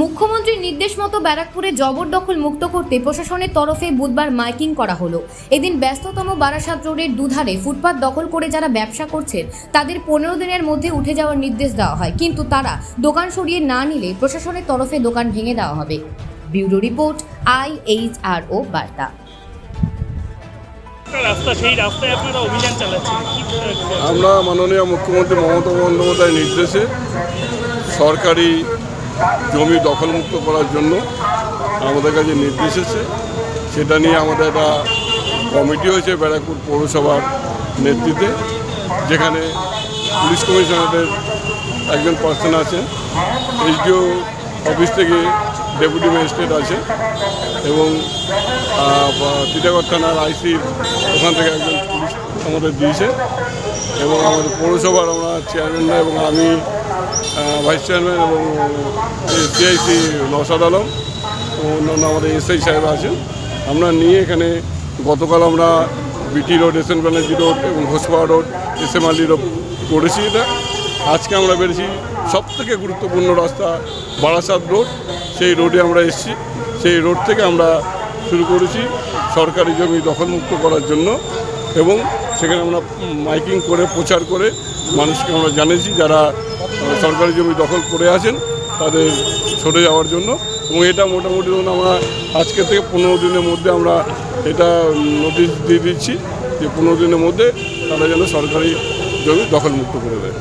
মুখ্যমন্ত্রীর নির্দেশ মতো ব্যারাকপুরে জবরদখল মুক্ত করতে প্রশাসনের তরফে বুধবার মাইকিং করা হলো। এদিন ব্যস্ততম বারাসাত রোডের দুধারে ফুটপাত দখল করে যারা ব্যবসা করছেন তাদের পনেরো দিনের মধ্যে উঠে যাওয়ার নির্দেশ দেওয়া হয়। কিন্তু তারা দোকান সরিয়ে না নিলে প্রশাসনের তরফে দোকান ভেঙে দেওয়া হবে। Bureau report I H R O বার্তা রাস্তা সেই রাস্তায় আপনারা অভিযান চালাচ্ছেন। আমরা মাননীয় মুখ্যমন্ত্রী মমতা বন্দ্যোপাধ্যায়ের নির্দেশে সরকারি জমি দখলমুক্ত করার জন্য আমাদের কাছে নির্দেশ এসেছে সেটা নিয়ে আমাদের একটা কমিটি হয়েছে ব্যারাকপুর পৌরসভার নেতৃত্বে, যেখানে পুলিশ কমিশনারের একজন পার্সন আছেন। এইচডিও অফিস থেকে ডেপুটি ম্যাজিস্ট্রেট আছে এবং টিটাগড় থানার আইসির ওখান থেকে একজন পুলিশ আমাদের দিয়েছে। এবং আমাদের পৌরসভার আমরা চেয়ারম্যানরা এবং আমি ভাইস চেয়ারম্যান এবং সিআইসি নসাদ আলম অন্যান্য আমাদের এসআই সাহেব আছেন। আমরা নিয়ে এখানে গতকাল আমরা BT road, S N Banerjee road এবং Ghoshpara road, S M Ali road করেছি এটা। আজকে আমরা বেরিয়েছি সব থেকে গুরুত্বপূর্ণ রাস্তা বারাসাত রোড। সেই রোডে আমরা এসেছি। সেই রোড থেকে আমরা শুরু করেছি সরকারি জমি দখলমুক্ত করার জন্য এবং সেখানে আমরা মাইকিং করে, প্রচার করে মানুষকে আমরা জানিয়েছি যারা সরকারি জমি দখল করে আছেন তাদের সরে যাওয়ার জন্য। এবং এটা মোটামুটি ধরুন আমরা আজকে থেকে পনেরো দিনের মধ্যে আমরা এটা নোটিশ দিয়ে দিচ্ছি যে পনেরো দিনের মধ্যে তারা যেন সরকারি জমি দখলমুক্ত করে দেয়।